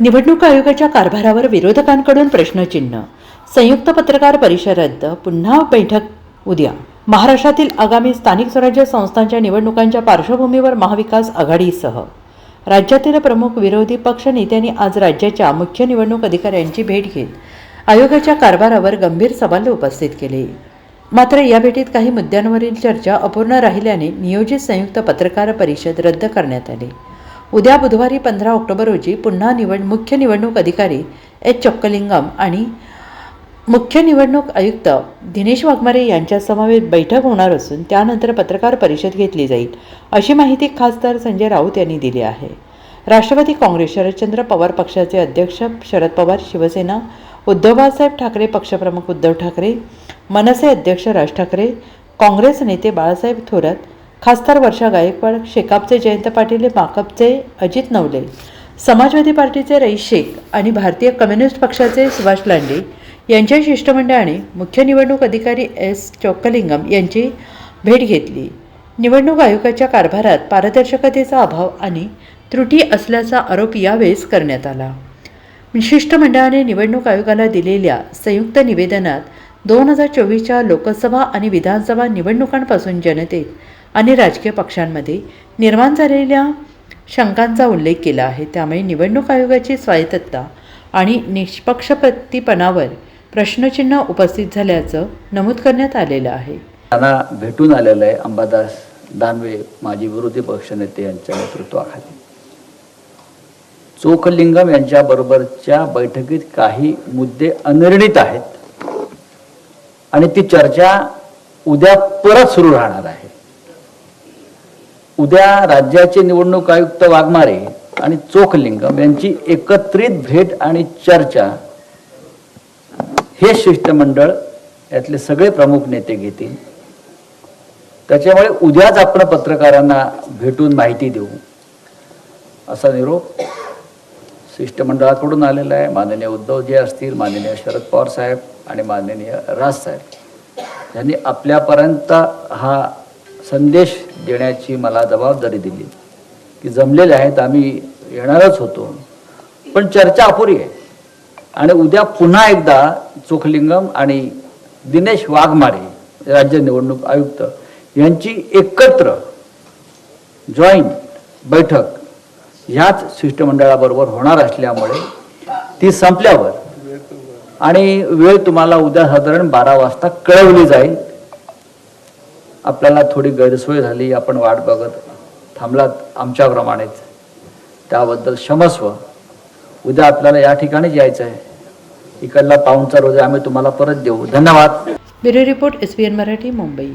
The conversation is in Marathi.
निवडणूक आयोगाच्या कारभारावर विरोधकांकडून प्रश्नचिन्ह. संयुक्त पत्रकार परिषद रद्द पुन्हा बैठक उद्या. महाराष्ट्रातील आगामी स्थानिक स्वराज्य संस्थांच्या निवडणुकांच्या पार्श्वभूमीवर महाविकास आघाडीसह. राज्यातील प्रमुख विरोधी पक्ष नेत्यांनी आज राज्याच्या मुख्य निवडणूक अधिकाऱ्यांची भेट घेत आयोगाच्या कारभारावर गंभीर सवाल उपस्थित केले. मात्र या भेटीत काही मुद्द्यांवरील चर्चा अपूर्ण राहिल्याने नियोजित संयुक्त पत्रकार परिषद रद्द करण्यात आली. उद्या बुधवारी पंधरा ऑक्टोबर रोजी पुन्हा निवड मुख्य निवडणूक अधिकारी एच. चक्कलिंगम आणि मुख्य निवडणूक आयुक्त दिनेश वाघमारे यांच्यासमवेत बैठक होणार असून त्यानंतर पत्रकार परिषद घेतली जाईल अशी माहिती खासदार संजय राऊत यांनी दिली आहे. राष्ट्रवादी काँग्रेस शरदचंद्र पवार पक्षाचे अध्यक्ष शरद पवार शिवसेना उद्धव बाळासाहेब ठाकरे पक्षप्रमुख उद्धव ठाकरे मनसे अध्यक्ष राज ठाकरे काँग्रेस नेते बाळासाहेब थोरात खासदार वर्षा गायकवाड शेकापचे जयंत पाटील माकपचे अजित नवले समाजवादी पार्टीचे रईस शेख आणि भारतीय कम्युनिस्ट पक्षाचे सुभाष लांडे यांच्या शिष्टमंडळाने मुख्य निवडणूक अधिकारी एस चोक्कलिंगम यांची भेट घेतली. निवडणूक आयोगाच्या कारभारात पारदर्शकतेचा अभाव आणि त्रुटी असल्याचा आरोप यावेळेस करण्यात आला. शिष्टमंडळाने निवडणूक आयोगाला दिलेल्या संयुक्त निवेदनात दोन हजार चोवीसच्या लोकसभा आणि विधानसभा निवडणुकांपासून जनतेत आणि राजकीय पक्षांमध्ये निर्माण झालेल्या शंकांचा उल्लेख केला आहे. त्यामुळे निवडणूक आयोगाची स्वायत्तता आणि निष्पक्षपतीपणावर प्रश्नचिन्ह उपस्थित झाल्याचं नमूद करण्यात आलेलं आहे. त्यांना भेटून आलेलं आहे अंबादास दानवे माजी विरोधी पक्षनेते यांच्या नेतृत्वाखाली. चोखलिंगम यांच्याबरोबरच्या बैठकीत काही मुद्दे अनिर्णित आहेत आणि ती चर्चा उद्या परत सुरू राहणार आहे. उद्या राज्याचे निवडणूक आयुक्त वाघमारे आणि चोखलिंगम यांची एकत्रित भेट आणि चर्चा हे शिष्टमंडळ यातले सगळे प्रमुख नेते घेतील. त्याच्यामुळे उद्याच आपण पत्रकारांना भेटून माहिती देऊ. असा निरोप शिष्टमंडळाकडून आलेला आहे. माननीय उद्धवजी असतील माननीय शरद पवार साहेब आणि माननीय राज साहेब. यांनी आपल्यापर्यंत हा संदेश देण्याची मला जबाबदारी दिली. की जमलेले आहेत आम्ही येणारच होतो. पण चर्चा अपुरी आहे. आणि उद्या पुन्हा एकदा चोखलिंगम आणि दिनेश वाघमारे राज्य निवडणूक आयुक्त यांची एकत्र जॉईंट बैठक ह्याच शिष्टमंडळाबरोबर होणार असल्यामुळे ती संपल्यावर आणि वेळ तुम्हाला उद्या साधारण बारा वाजता कळवली जाईल. आपल्याला थोडी गैरसोय झाली आपण वाट बघत थांबलात आमच्याप्रमाणेच. त्याबद्दल क्षमस्व. उद्या आपल्याला या ठिकाणीच यायचं आहे. इकडला पाहुणचा रोज आम्ही तुम्हाला परत देऊ. धन्यवाद. Bureau report S N Marathi Mumbai.